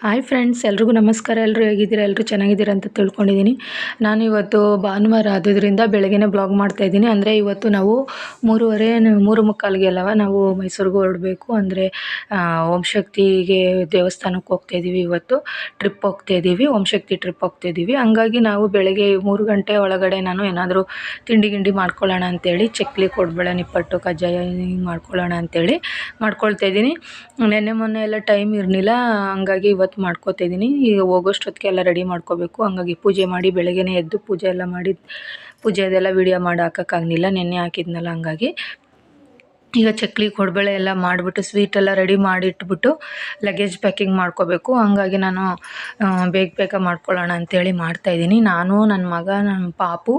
Hi friends ಎಲ್ರಿಗೂ ನಮಸ್ಕಾರ ಎಲ್ಲರೂ ಹೇಗಿದ್ದೀರಾ ಎಲ್ಲರೂ ಚೆನ್ನಾಗಿದ್ದೀರಾ ಅಂತ ತಿಳ್ಕೊಂಡಿದ್ದೀನಿ. ನಾನು ಇವತ್ತು ಭಾನುವಾರ ಆದ್ದರಿಂದ ಬೆಳಗ್ಗೆನೇ ಬ್ಲಾಗ್ ಮಾಡ್ತಾಯಿದ್ದೀನಿ ಅಂದರೆ ಇವತ್ತು ನಾವು ಮೂರುವರೆ, ಮೂರು ಮುಕ್ಕಾಲಿಗೆ ಅಲ್ಲವ, ನಾವು ಮೈಸೂರಿಗೆ ಹೊರಡಬೇಕು. ಅಂದರೆ ಓಂ ಶಕ್ತಿಗೆ ದೇವಸ್ಥಾನಕ್ಕೆ ಹೋಗ್ತಾಯಿದ್ದೀವಿ ಇವತ್ತು. ಟ್ರಿಪ್ ಹೋಗ್ತಾಯಿದ್ದೀವಿ ಓಂ ಶಕ್ತಿ ಟ್ರಿಪ್ ಹೋಗ್ತಾಯಿದ್ದೀವಿ ಹಂಗಾಗಿ ನಾವು ಬೆಳಗ್ಗೆ ಮೂರು ಗಂಟೆ ಒಳಗಡೆ ನಾನು ಏನಾದರೂ ತಿಂಡಿ ಗಿಂಡಿ ಮಾಡ್ಕೊಳ್ಳೋಣ ಅಂತೇಳಿ, ಚಕ್ಲಿ ಕೊಡ್ಬೇಡ ನಿಪ್ಪಟ್ಟು, ಕಜ್ಜಾಯ ಮಾಡ್ಕೊಳ್ಳೋಣ ಅಂತೇಳಿ ಮಾಡ್ಕೊಳ್ತಾ ಇದ್ದೀನಿ ನೆನ್ನೆ ಮೊನ್ನೆ ಎಲ್ಲ ಟೈಮ್ ಇರಲಿಲ್ಲ, ಹಂಗಾಗಿ ಇವತ್ತು ಮಾಡ್ಕೋತಾ ಇದ್ದೀನಿ. ಈಗ ಹೋಗೋಷ್ಟೊತ್ತಿಗೆ ಎಲ್ಲ ರೆಡಿ ಮಾಡ್ಕೋಬೇಕು. ಹಂಗಾಗಿ ಪೂಜೆ ಮಾಡಿ ಬೆಳಗ್ಗೆನೇ ಎದ್ದು ಪೂಜೆ ಎಲ್ಲ ಮಾಡಿ ಪೂಜೆ ಅದೆಲ್ಲ ವೀಡಿಯೋ ಮಾಡಿ ಹಾಕೋಕ್ಕಾಗಲಿಲ್ಲ ನೆನ್ನೆ ಹಾಕಿದ್ನಲ್ಲ ಹಂಗಾಗಿ. ಈಗ ಚಕ್ಲಿ, ಕೊಡಬೇಳೆ ಎಲ್ಲ ಮಾಡಿಬಿಟ್ಟು ಸ್ವೀಟೆಲ್ಲ ರೆಡಿ ಮಾಡಿ ಇಟ್ಬಿಟ್ಟು ಲಗೇಜ್ ಪ್ಯಾಕಿಂಗ್ ಮಾಡ್ಕೋಬೇಕು. ಹಂಗಾಗಿ ನಾನು ಬೇಗ ಬೇಗ ಮಾಡ್ಕೊಳ್ಳೋಣ ಅಂತೇಳಿ ಮಾಡ್ತಾಯಿದ್ದೀನಿ ನಾನು ನನ್ನ ಮಗ ನನ್ನ ಪಾಪು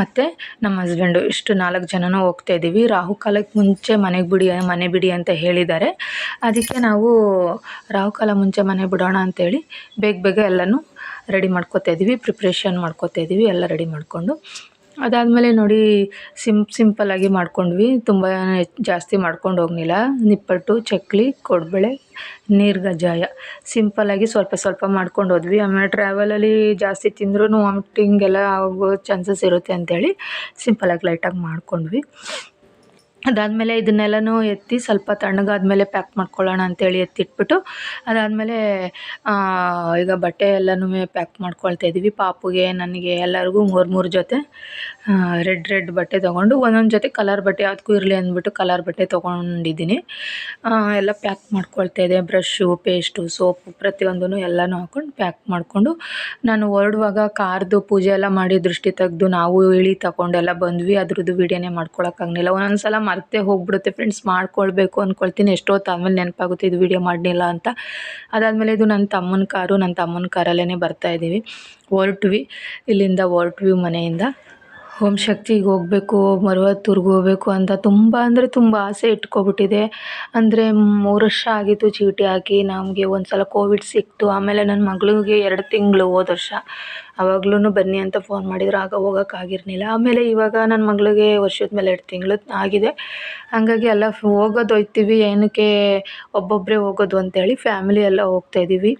ಮತ್ತು ನಮ್ಮ ಹಸ್ಬೆಂಡು ಇಷ್ಟು ನಾಲ್ಕು ಜನನೂ ಹೋಗ್ತಾಯಿದ್ದೀವಿ ರಾಹುಕಾಲಕ್ಕೆ ಮುಂಚೆ ಮನೆಗೆ ಬಿಡಿ, ಮನೆ ಬಿಡಿ ಅಂತ ಹೇಳಿದ್ದಾರೆ. ಅದಕ್ಕೆ ನಾವು ರಾಹುಕಾಲ ಮುಂಚೆ ಮನೆ ಬಿಡೋಣ ಅಂತೇಳಿ ಬೇಗ ಬೇಗ ಎಲ್ಲನೂ ರೆಡಿ ಮಾಡ್ಕೋತಾ ಇದ್ದೀವಿ. ಪ್ರಿಪ್ರೇಷನ್ ಮಾಡ್ಕೋತಾ ಇದ್ದೀವಿ. ಎಲ್ಲ ರೆಡಿ ಮಾಡಿಕೊಂಡು. ಅದಾದಮೇಲೆ ನೋಡಿ ಸಿಂ ಸಿಂಪಲ್ಲಾಗಿ ಮಾಡ್ಕೊಂಡ್ವಿ. ತುಂಬ ಜಾಸ್ತಿ ಮಾಡ್ಕೊಂಡು ಹೋಗಲಿಲ್ಲ ನಿಪ್ಪಟ್ಟು, ಚಕ್ಲಿ, ಕೊಡಬೇಳೆ, ನೀರು ಗಜ್ಜಾಯ ಸಿಂಪಲ್ಲಾಗಿ ಸ್ವಲ್ಪ ಸ್ವಲ್ಪ ಮಾಡ್ಕೊಂಡು ಹೋದ್ವಿ. ಆಮೇಲೆ ಟ್ರಾವೆಲಲ್ಲಿ ಜಾಸ್ತಿ ತಿಂದ್ರೂ ವಾಮಿಟಿಂಗ್ ಎಲ್ಲ ಆಗೋ ಚಾನ್ಸಸ್ ಇರುತ್ತೆ ಅಂತೇಳಿ ಸಿಂಪಲ್ಲಾಗಿ ಲೈಟಾಗಿ ಮಾಡ್ಕೊಂಡ್ವಿ. ಅದಾದಮೇಲೆ ಇದನ್ನೆಲ್ಲನೂ ಎತ್ತಿ ಸ್ವಲ್ಪ ತಣ್ಣಗಾದ್ಮೇಲೆ ಪ್ಯಾಕ್ ಮಾಡ್ಕೊಳ್ಳೋಣ ಅಂತೇಳಿ ಎತ್ತಿಟ್ಬಿಟ್ಟು, ಅದಾದಮೇಲೆ ಈಗ ಬಟ್ಟೆ ಎಲ್ಲನೂ ಪ್ಯಾಕ್ ಮಾಡ್ಕೊಳ್ತಾ ಇದ್ದೀವಿ ಪಾಪುಗೆ, ನನಗೆ ಎಲ್ಲರಿಗೂ ಮೂರು ಮೂರು ಜೊತೆ. ರೆಡ್ ರೆಡ್ ಬಟ್ಟೆ ತೊಗೊಂಡು ಒಂದೊಂದು ಜೊತೆ ಕಲರ್ ಬಟ್ಟೆ ಯಾವುದಕ್ಕೂ ಇರಲಿ ಅಂದ್ಬಿಟ್ಟು ಕಲರ್ ಬಟ್ಟೆ ತೊಗೊಂಡಿದ್ದೀನಿ. ಎಲ್ಲ ಪ್ಯಾಕ್ ಮಾಡ್ಕೊಳ್ತಾ ಇದೆ ಬ್ರಷ್ಷು ಪೇಸ್ಟು ಸೋಪು ಪ್ರತಿಯೊಂದೂ ಎಲ್ಲನೂ ಹಾಕ್ಕೊಂಡು ಪ್ಯಾಕ್ ಮಾಡಿಕೊಂಡು ನಾನು ಹೊರಡುವಾಗ ಕಾರ್ದು ಪೂಜೆ ಎಲ್ಲ ಮಾಡಿ ದೃಷ್ಟಿ ತೆಗೆದು ನಾವು ಇಳಿ ತಗೊಂಡೆಲ್ಲ ಬಂದ್ವಿ. ಅದ್ರದ್ದು ವೀಡಿಯೋನೇ ಮಾಡ್ಕೊಳಕ್ಕಾಗಲಿಲ್ಲ ಒಂದೊಂದು ಸಲ ಮರ್ತೆ ಹೋಗ್ಬಿಡುತ್ತೆ ಫ್ರೆಂಡ್ಸ್ ಮಾಡ್ಕೊಳ್ಬೇಕು ಅಂದ್ಕೊಳ್ತೀನಿ ಎಷ್ಟೊತ್ತು ಆಮೇಲೆ ನೆನಪಾಗುತ್ತೆ ಇದು ವೀಡಿಯೋ ಮಾಡಲಿಲ್ಲ ಅಂತ. ಅದಾದಮೇಲೆ ಇದು ನನ್ನ ತಮ್ಮನ ಕಾರು. ನನ್ನ ತಮ್ಮನ ಕಾರಲ್ಲೇ ಬರ್ತಾ ಇದ್ದೀವಿ. ಹೊರಟ್ವಿ. ಇಲ್ಲಿಂದ ಹೊರಟ್ವಿ ಮನೆಯಿಂದ. ಓಂ ಶಕ್ತಿಗೆ ಹೋಗಬೇಕು ಮರವತ್ತೂರ್ಗೆ ಹೋಗ್ಬೇಕು ಅಂತ ತುಂಬ ಅಂದರೆ ತುಂಬ ಆಸೆ ಇಟ್ಕೊಬಿಟ್ಟಿದೆ. ಅಂದರೆ ಮೂರು ವರ್ಷ ಆಗಿತ್ತು ಚೀಟಿ ಹಾಕಿ ನಮಗೆ ಒಂದು ಸಲ ಕೋವಿಡ್ ಸಿಕ್ತು. ಆಮೇಲೆ ನನ್ನ ಮಗಳಿಗೆ ಎರಡು ತಿಂಗಳು ಹೋದ ವರ್ಷ. ಆವಾಗ್ಲೂ ಬನ್ನಿ ಅಂತ ಫೋನ್ ಮಾಡಿದ್ರು. ಆಗ ಹೋಗೋಕ್ಕಾಗಿರ್ಲಿಲ್ಲ ಆಮೇಲೆ ಇವಾಗ ನನ್ನ ಮಗಳಿಗೆ ವರ್ಷದ ಮೇಲೆ ಎರಡು ತಿಂಗಳು ಆಗಿದೆ. ಹಾಗಾಗಿ ಎಲ್ಲ ಹೋಗೋದು ಹೋಯ್ತೀವಿ. ಏನಕ್ಕೆ ಒಬ್ಬೊಬ್ಬರೇ ಹೋಗೋದು ಅಂತೇಳಿ ಫ್ಯಾಮಿಲಿ ಎಲ್ಲ ಹೋಗ್ತಾ ಇದ್ದೀವಿ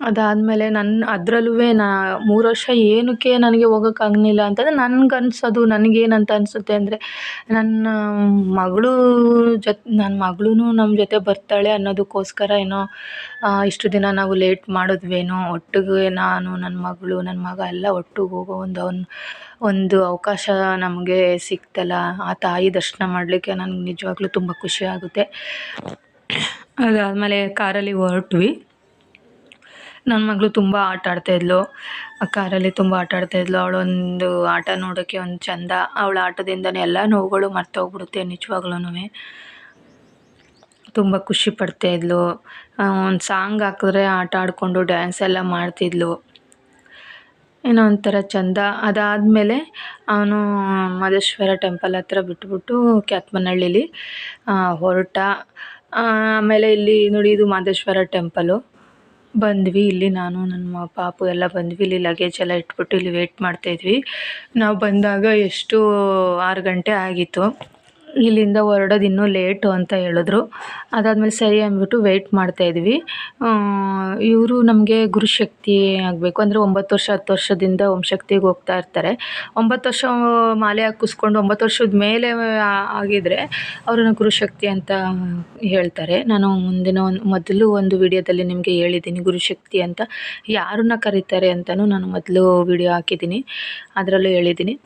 ಅದಾದಮೇಲೆ ನನ್ನ ಅದರಲ್ಲೂ ನಾ ಮೂರು ವರ್ಷ ಏನಕ್ಕೆ ನನಗೆ ಹೋಗೋಕ್ಕಾಗ್ಲಿಲ್ಲ ಅಂತಂದರೆ ನನ್ಗೆ ಅನ್ಸೋದು ನನಗೇನಂತ ಅನಿಸುತ್ತೆ ಅಂದರೆ ನನ್ನ ಮಗಳು ಜೊತೆ ನನ್ನ ಮಗಳೂ ನಮ್ಮ ಜೊತೆ ಬರ್ತಾಳೆ ಅನ್ನೋದಕ್ಕೋಸ್ಕರ ಏನೋ ಇಷ್ಟು ದಿನ ನಾವು ಲೇಟ್ ಮಾಡಿದ್ವೇನೋ, ಒಟ್ಟಿಗೆ ನಾನು ನನ್ನ ಮಗಳು ನನ್ನ ಮಗ ಎಲ್ಲ ಒಟ್ಟಿಗೆ ಹೋಗೋ ಒಂದು ಒಂದು ಒಂದು ಅವಕಾಶ ನಮಗೆ ಸಿಕ್ತಲ್ಲ. ಆ ತಾಯಿ ದರ್ಶನ ಮಾಡಲಿಕ್ಕೆ ನನಗೆ ನಿಜವಾಗ್ಲೂ ತುಂಬ ಖುಷಿ ಆಗುತ್ತೆ. ಅದಾದಮೇಲೆ ಕಾರಲ್ಲಿ ಹೊರಟ್ವಿ. ನನ್ನ ಮಗಳು ತುಂಬ ಆಟ ಆಡ್ತಾಯಿದ್ಲು ಕಾರಲ್ಲಿ ತುಂಬ ಆಟ ಆಡ್ತಾಯಿದ್ಲು ಅವಳೊಂದು ಆಟ ನೋಡೋಕ್ಕೆ ಒಂದು ಚಂದ. ಅವಳ ಆಟದಿಂದನೇ ಎಲ್ಲ ನೋವುಗಳು ಮರ್ತೋಗ್ಬಿಡುತ್ತೆ ನಿಜವಾಗ್ಲೂ ತುಂಬ ಖುಷಿ ಪಡ್ತಾಯಿದ್ಲು ಒಂದು ಸಾಂಗ್ ಹಾಕಿದ್ರೆ ಆಟ ಆಡಿಕೊಂಡು ಡ್ಯಾನ್ಸ್ ಎಲ್ಲ ಮಾಡ್ತಿದ್ಲು. ಏನೋ ಒಂಥರ ಚಂದ. ಅದಾದಮೇಲೆ ಅವನು ಮಹದೇಶ್ವರ ಟೆಂಪಲ್ ಹತ್ರ ಬಿಟ್ಬಿಟ್ಟು ಕ್ಯಾತ್ಮನಹಳ್ಳಿಲಿ ಹೊರಟ. ಆಮೇಲೆ ಇಲ್ಲಿ ನೋಡಿ ಇದು ಮಹದೇಶ್ವರ ಟೆಂಪಲು. ಬಂದ್ವಿ, ಇಲ್ಲಿ ನಾನು, ನನ್ನ ಪಾಪು ಎಲ್ಲ ಬಂದ್ವಿ, ಇಲ್ಲಿ ಲಗೇಜ್ ಎಲ್ಲ ಇಟ್ಬಿಟ್ಟು ಇಲ್ಲಿ ವೇಟ್ ಮಾಡ್ತಾ ಇದ್ವಿ. ನಾವು ಬಂದಾಗ ಎಷ್ಟು ಆರು ಗಂಟೆ ಆಗಿತ್ತು. ಇಲ್ಲಿಂದ ಹೊರಡೋದು ಇನ್ನೂ ಲೇಟು ಅಂತ ಹೇಳಿದ್ರು. ಅದಾದಮೇಲೆ ಸರಿ ಅಂದ್ಬಿಟ್ಟು ವೆಯ್ಟ್ ಮಾಡ್ತಾಯಿದ್ವಿ ಇವರು ನಮಗೆ ಗುರುಶಕ್ತಿ ಆಗಬೇಕು. ಅಂದರೆ ಒಂಬತ್ತು ವರ್ಷ, ಹತ್ತು ವರ್ಷದಿಂದ ಓಂ ಶಕ್ತಿಗೆ ಹೋಗ್ತಾ ಇರ್ತಾರೆ. ಒಂಬತ್ತು ವರ್ಷ ಮಾಲೆ ಹಾಕಿಸ್ಕೊಂಡು ಒಂಬತ್ತು ವರ್ಷದ ಮೇಲೆ ಆಗಿದ್ದರೆ ಅವ್ರನ್ನ ಗುರುಶಕ್ತಿ ಅಂತ ಹೇಳ್ತಾರೆ. ನಾನು ಮುಂದಿನ ಒಂದು, ಮೊದಲು ಒಂದು ವಿಡಿಯೋದಲ್ಲಿ ನಿಮಗೆ ಹೇಳಿದ್ದೀನಿ ಗುರುಶಕ್ತಿ ಅಂತ. ಯಾರನ್ನ ಕರೀತಾರೆ ಅಂತಲೂ ನಾನು ಮೊದಲು ವಿಡಿಯೋ ಹಾಕಿದ್ದೀನಿ. ಅದರಲ್ಲೂ ಹೇಳಿದ್ದೀನಿ.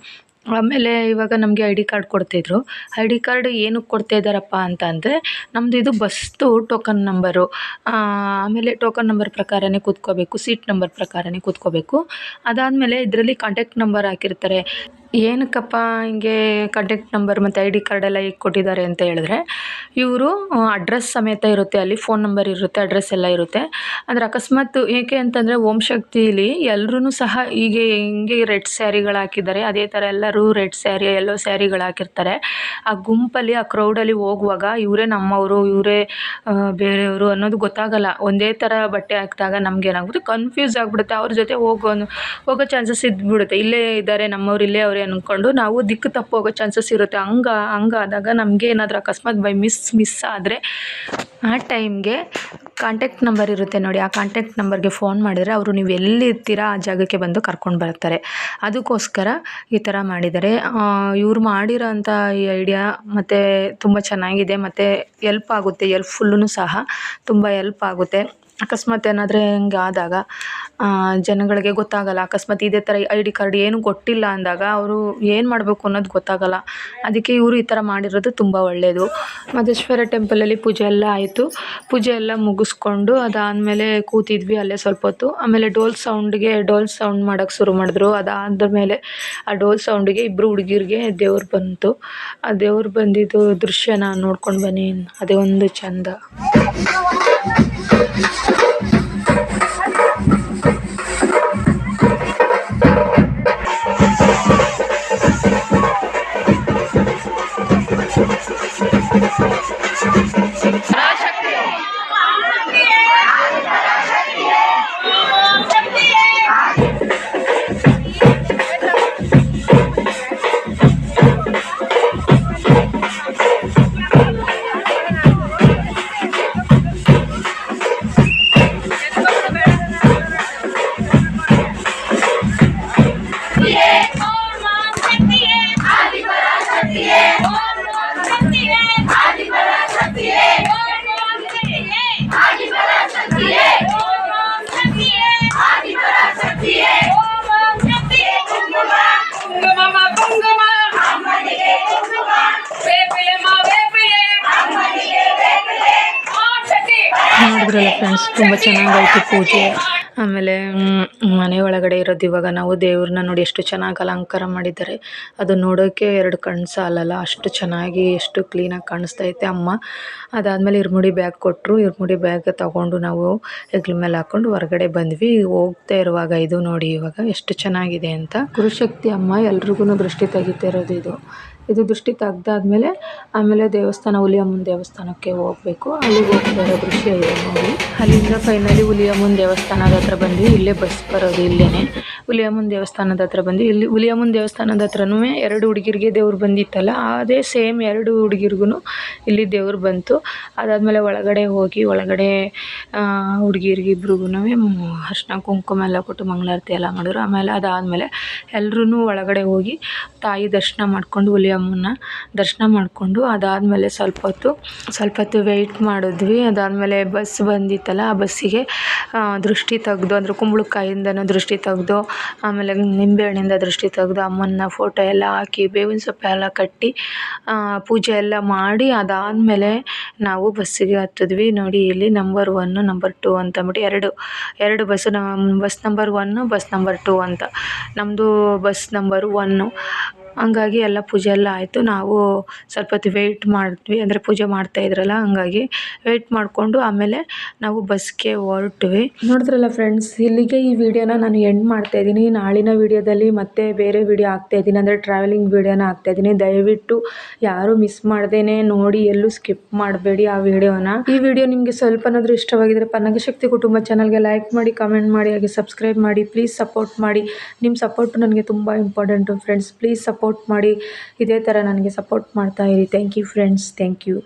ಆಮೇಲೆ ಇವಾಗ ನಮಗೆ ಐ ಡಿ ಕಾರ್ಡ್ ಕೊಡ್ತಿದ್ರು. ಐ ಡಿ ಕಾರ್ಡ್ ಏನಕ್ಕೆ ಕೊಡ್ತಾ ಇದ್ದಾರಪ್ಪ ಅಂತ ಅಂದರೆ ನಮ್ಮದು ಇದು ಬಸ್ದು ಟೋಕನ್ ನಂಬರು ಆಮೇಲೆ ಟೋಕನ್ ನಂಬರ್ ಪ್ರಕಾರನೇ ಕೂತ್ಕೋಬೇಕು ಸೀಟ್ ನಂಬರ್ ಪ್ರಕಾರನೇ ಕೂತ್ಕೋಬೇಕು. ಅದಾದಮೇಲೆ ಇದರಲ್ಲಿ ಕಾಂಟ್ಯಾಕ್ಟ್ ನಂಬರ್ ಹಾಕಿರ್ತಾರೆ. ಏನಕ್ಕಪ್ಪ ಹಿಂಗೆ ಕಾಂಟ್ಯಾಕ್ಟ್ ನಂಬರ್ ಮತ್ತು ಐ ಡಿ ಕಾರ್ಡ್ ಎಲ್ಲ ಈಗ ಕೊಟ್ಟಿದ್ದಾರೆ ಅಂತ ಹೇಳಿದ್ರೆ, ಇವರು ಅಡ್ರೆಸ್ ಸಮೇತ ಇರುತ್ತೆ, ಅಲ್ಲಿ ಫೋನ್ ನಂಬರ್ ಇರುತ್ತೆ ಅಡ್ರೆಸ್ ಎಲ್ಲ ಇರುತ್ತೆ. ಅಂದರೆ ಅಕಸ್ಮಾತ್ ಏಕೆ ಅಂತಂದರೆ ಓಂ ಶಕ್ತಿಲಿ ಎಲ್ರೂ ಸಹ ಹೀಗೆ ಹಿಂಗೆ ರೆಡ್ ಸ್ಯಾರಿಗಳು ಹಾಕಿದ್ದಾರೆ. ಅದೇ ಥರ ಎಲ್ಲರೂ ರೆಡ್ ಸ್ಯಾರಿ ಎಲ್ಲೋ ಸ್ಯಾರಿಗಳು ಹಾಕಿರ್ತಾರೆ. ಆ ಗುಂಪಲ್ಲಿ, ಆ ಕ್ರೌಡಲ್ಲಿ ಹೋಗುವಾಗ ಇವರೇ ನಮ್ಮವರು, ಇವರೇ ಬೇರೆಯವರು ಅನ್ನೋದು ಗೊತ್ತಾಗಲ್ಲ. ಒಂದೇ ಥರ ಬಟ್ಟೆ ಹಾಕಿದಾಗ ನಮ್ಗೆ ಏನಾಗುತ್ತೆ ಕನ್ಫ್ಯೂಸ್ ಆಗಿಬಿಡುತ್ತೆ. ಅವ್ರ ಜೊತೆ ಹೋಗೋ ಹೋಗೋ ಚಾನ್ಸಸ್ ಇದ್ಬಿಡುತ್ತೆ. ಇಲ್ಲೇ ಇದ್ದಾರೆ ನಮ್ಮವ್ರು, ಇಲ್ಲೇ ಅವರೇ ಹೋಗ್ಬಿಡ್ತಾರೆ ಅಂದ್ಕೊಂಡು ನಾವು ದಿಕ್ಕು ತಪ್ಪು ಹೋಗೋ ಚಾನ್ಸಸ್ ಇರುತ್ತೆ. ಹಂಗ ಹಂಗಾದಾಗ ನಮಗೆ ಏನಾದರೂ ಅಕಸ್ಮಾತ್ ಬೈ ಮಿಸ್ ಮಿಸ್ ಆದರೆ ಆ ಟೈಮ್ಗೆ ಕಾಂಟ್ಯಾಕ್ಟ್ ನಂಬರ್ ಇರುತ್ತೆ ನೋಡಿ. ಆ ಕಾಂಟ್ಯಾಕ್ಟ್ ನಂಬರ್ಗೆ ಫೋನ್ ಮಾಡಿದರೆ ಅವರು ನೀವು ಎಲ್ಲಿರ್ತೀರಾ ಆ ಜಾಗಕ್ಕೆ ಬಂದು ಕರ್ಕೊಂಡು ಬರ್ತಾರೆ. ಅದಕ್ಕೋಸ್ಕರ ಈ ಥರ ಮಾಡಿದ್ದಾರೆ. ಇವ್ರು ಮಾಡಿರೋ ಅಂಥ ಈ ಐಡಿಯಾ ಮತ್ತು ತುಂಬ ಚೆನ್ನಾಗಿದೆ. ಮತ್ತು ಎಲ್ಪ್ ಆಗುತ್ತೆ. ಎಲ್ಪ್ಫುಲ್ಲೂ ಸಹ ತುಂಬ ಎಲ್ಪ್ ಆಗುತ್ತೆ. ಅಕಸ್ಮಾತ್ ಏನಾದರೆ ಹಿಂಗೆ ಆದಾಗ ಜನಗಳಿಗೆ ಗೊತ್ತಾಗಲ್ಲ. ಅಕಸ್ಮಾತ್ ಇದೇ ಥರ ಐ ಡಿ ಕಾರ್ಡ್ ಏನು ಕೊಟ್ಟಿಲ್ಲ ಅಂದಾಗ ಅವರು ಏನು ಮಾಡಬೇಕು ಅನ್ನೋದು ಗೊತ್ತಾಗಲ್ಲ. ಅದಕ್ಕೆ ಇವರು ಈ ಥರ ಮಾಡಿರೋದು ತುಂಬ ಒಳ್ಳೆಯದು ಟೆಂಪಲ್ ಟೆಂಪಲಲ್ಲಿ ಪೂಜೆ ಎಲ್ಲ ಆಯಿತು. ಪೂಜೆ ಎಲ್ಲ ಮುಗಿಸ್ಕೊಂಡು ಅದಾದಮೇಲೆ ಕೂತಿದ್ವಿ ಅಲ್ಲೇ ಸ್ವಲ್ಪ ಹೊತ್ತು. ಆಮೇಲೆ ಡೋಲ್ ಸೌಂಡ್ಗೆ, ಡೋಲ್ ಸೌಂಡ್ ಮಾಡೋಕ್ಕೆ ಶುರು ಮಾಡಿದ್ರು. ಅದಾದ ಮೇಲೆ ಆ ಡೋಲ್ ಸೌಂಡಿಗೆ ಇಬ್ಬರು ಹುಡುಗಿರಿಗೆ ದೇವ್ರು ಬಂತು. ಆ ದೇವ್ರು ಬಂದಿದ್ದು ದೃಶ್ಯನ ನೋಡ್ಕೊಂಡು ಬನ್ನಿ. ಅದೇ ಒಂದು ಚಂದ. Thank you. ಫ್ರೆಂಡ್ಸ್ ತುಂಬ ಚೆನ್ನಾಗಾಯ್ತು ಪೂಜೆ. ಆಮೇಲೆ ಮನೆ ಒಳಗಡೆ ಇರೋದು ಇವಾಗ ನಾವು ದೇವ್ರನ್ನ ನೋಡಿ ಎಷ್ಟು ಚೆನ್ನಾಗಿ ಅಲಂಕಾರ ಮಾಡಿದ್ದಾರೆ. ಅದು ನೋಡೋಕ್ಕೆ ಎರಡು ಕಣ್ಣು ಸಾಲಲ್ಲ, ಅಷ್ಟು ಚೆನ್ನಾಗಿ, ಎಷ್ಟು ಕ್ಲೀನಾಗಿ ಕಾಣಿಸ್ತಾ ಐತೆ ಅಮ್ಮ. ಅದಾದಮೇಲೆ ಇರ್ಮುಡಿ ಬ್ಯಾಗ್ ಕೊಟ್ಟರು ಇರ್ಮುಡಿ ಬ್ಯಾಗ್ ತಗೊಂಡು ನಾವು ಹೆಗ್ಲ ಮೇಲೆ ಹಾಕ್ಕೊಂಡು ಹೊರಗಡೆ ಬಂದ್ವಿ. ಹೋಗ್ತಾ ಇರುವಾಗ ಇದು ನೋಡಿ ಇವಾಗ ಎಷ್ಟು ಚೆನ್ನಾಗಿದೆ ಅಂತ. ಗುರುಶಕ್ತಿ ಅಮ್ಮ ಎಲ್ರಿಗೂ ದೃಷ್ಟಿ ತೆಗಿತಾ ಇರೋದು ಇದು. ಇದು ದೃಷ್ಟಿ ತೆಗ್ದಾದ್ಮೇಲೆ ಆಮೇಲೆ ದೇವಸ್ಥಾನ, ಹುಲಿಯಮ್ಮನ ದೇವಸ್ಥಾನಕ್ಕೆ ಹೋಗಬೇಕು. ಅಲ್ಲಿಗೆ ಹೋಗ್ತಾ ಇರೋ ದೃಶ್ಯ ಇದೆ ನೋಡಿ. ಅಲ್ಲಿಂದ ಫೈನಲಿ ಹುಲಿಯಮ್ಮನ ದೇವಸ್ಥಾನದ ಹತ್ರ ಬಂದ್ವಿ ಇಲ್ಲೇ ಬಸ್ ಬರೋದು ಇಲ್ಲೇ ಹುಲಿಯಮ್ಮನ ದೇವಸ್ಥಾನದ ಹತ್ರ ಬಂದ್ವಿ ಇಲ್ಲಿ ಹುಲಿಯಮ್ಮನ ದೇವಸ್ಥಾನದ ಹತ್ರನೂ ಎರಡು ಹುಡುಗಿರಿಗೆ ದೇವ್ರು ಬಂದಿತ್ತಲ್ಲ, ಅದೇ ಸೇಮ್ ಎರಡು ಹುಡುಗಿರ್ಗೂ ಇಲ್ಲಿ ದೇವ್ರು ಬಂತು. ಅದಾದಮೇಲೆ ಒಳಗಡೆ ಹೋಗಿ ಒಳಗಡೆ ಹುಡುಗಿರಿಗಿಬ್ರಿಗೂ ಅರ್ಶಿನ, ಕುಂಕುಮ ಎಲ್ಲ ಕೊಟ್ಟು ಮಂಗಳಾರತಿ ಎಲ್ಲ ಮಾಡಿದ್ರು. ಆಮೇಲೆ ಅದಾದಮೇಲೆ ಎಲ್ಲರೂ ಒಳಗಡೆ ಹೋಗಿ ತಾಯಿ ದರ್ಶನ ಮಾಡಿಕೊಂಡು ಹುಲಿಯಮ್ಮನ ದರ್ಶನ ಮಾಡಿಕೊಂಡು ಅದಾದಮೇಲೆ ಸ್ವಲ್ಪ ಹೊತ್ತು ಸ್ವಲ್ಪ ಹೊತ್ತು ವೆಯ್ಟ್ ಮಾಡಿದ್ವಿ. ಅದಾದಮೇಲೆ ಬಸ್ ಬಂದಿತ್ತಲ್ಲ, ಆ ಬಸ್ಸಿಗೆ ದೃಷ್ಟಿ ತೆಗ್ದು, ಅಂದರೆ ಕುಂಬಳಕಾಯಿಂದನೂ ದೃಷ್ಟಿ ತೆಗ್ದು, ಆಮೇಲೆ ನಿಂಬೆಹಣ್ಣಿಂದ ದೃಷ್ಟಿ ತೆಗ್ದು ಅಮ್ಮನ ಫೋಟೋ ಎಲ್ಲ ಹಾಕಿ, ಬೇವಿನ ಸೊಪ್ಪು ಎಲ್ಲ ಕಟ್ಟಿ ಪೂಜೆ ಎಲ್ಲ ಮಾಡಿ, ಅದಾದಮೇಲೆ ನಾವು ಬಸ್ಸಿಗೆ ಹತ್ತಿದ್ವಿ. ನೋಡಿ, ಇಲ್ಲಿ ನಂಬರ್ ಒನ್ನು ನಂಬರ್ ಟು ಅಂತ ಅಂದ್ಬಿಟ್ಟು ಎರಡು ಎರಡು ಬಸ್ ನಮ್ಮ bus number one bus number two ಅಂತ. ನಮ್ಮದು ಬಸ್ ನಂಬರ್ ಒನ್ನು ಹಂಗಾಗಿ ಎಲ್ಲ ಪೂಜೆ ಎಲ್ಲ ಆಯಿತು. ನಾವು ಸ್ವಲ್ಪ ಹೊತ್ತು ವೇಯ್ಟ್ ಮಾಡಿದ್ವಿ. ಅಂದರೆ ಪೂಜೆ ಮಾಡ್ತಾ ಇದ್ರಲ್ಲ, ಹಂಗಾಗಿ ವೆಯ್ಟ್ ಮಾಡಿಕೊಂಡು ಆಮೇಲೆ ನಾವು ಬಸ್ಗೆ ಹೊರಟ್ವಿ. ನೋಡಿದ್ರಲ್ಲ ಫ್ರೆಂಡ್ಸ್ ಇಲ್ಲಿಗೆ ಈ ವಿಡಿಯೋನ ನಾನು ಎಂಡ್ ಮಾಡ್ತಾ ಇದ್ದೀನಿ. ನಾಳಿನ ವಿಡಿಯೋದಲ್ಲಿ ಮತ್ತೆ ಬೇರೆ ವಿಡಿಯೋ ಹಾಕ್ತಾ ಇದ್ದೀನಿ. ಅಂದರೆ ಟ್ರಾವೆಲಿಂಗ್ ವಿಡಿಯೋನ ಹಾಕ್ತಾ ಇದ್ದೀನಿ. ದಯವಿಟ್ಟು ಯಾರು ಮಿಸ್ ಮಾಡ್ದೇನೆ ನೋಡಿ, ಎಲ್ಲೂ ಸ್ಕಿಪ್ ಮಾಡಬೇಡಿ ಆ ವಿಡಿಯೋನ. ಈ ವಿಡಿಯೋ ನಿಮಗೆ ಸ್ವಲ್ಪನಾದರೂ ಇಷ್ಟವಾಗಿದ್ರೆ ಪನ್ನಗಶಕ್ತಿ ಕುಟುಂಬ ಚಾನಲ್ಗೆ ಲೈಕ್ ಮಾಡಿ ಕಮೆಂಟ್ ಮಾಡಿ, ಹಾಗೆ ಸಬ್ಸ್ಕ್ರೈಬ್ ಮಾಡಿ ಪ್ಲೀಸ್ ಸಪೋರ್ಟ್ ಮಾಡಿ. ನಿಮ್ಮ ಸಪೋರ್ಟು ನನಗೆ ತುಂಬ ಇಂಪಾರ್ಟೆಂಟು ಫ್ರೆಂಡ್ಸ್ ಪ್ಲೀಸ್ ಸಪೋರ್ಟ್ ಮಾಡಿ ಇದೇ ಥರ ನನಗೆ ಸಪೋರ್ಟ್ ಮಾಡ್ತಾ ಇರಿ. Thank you friends thank you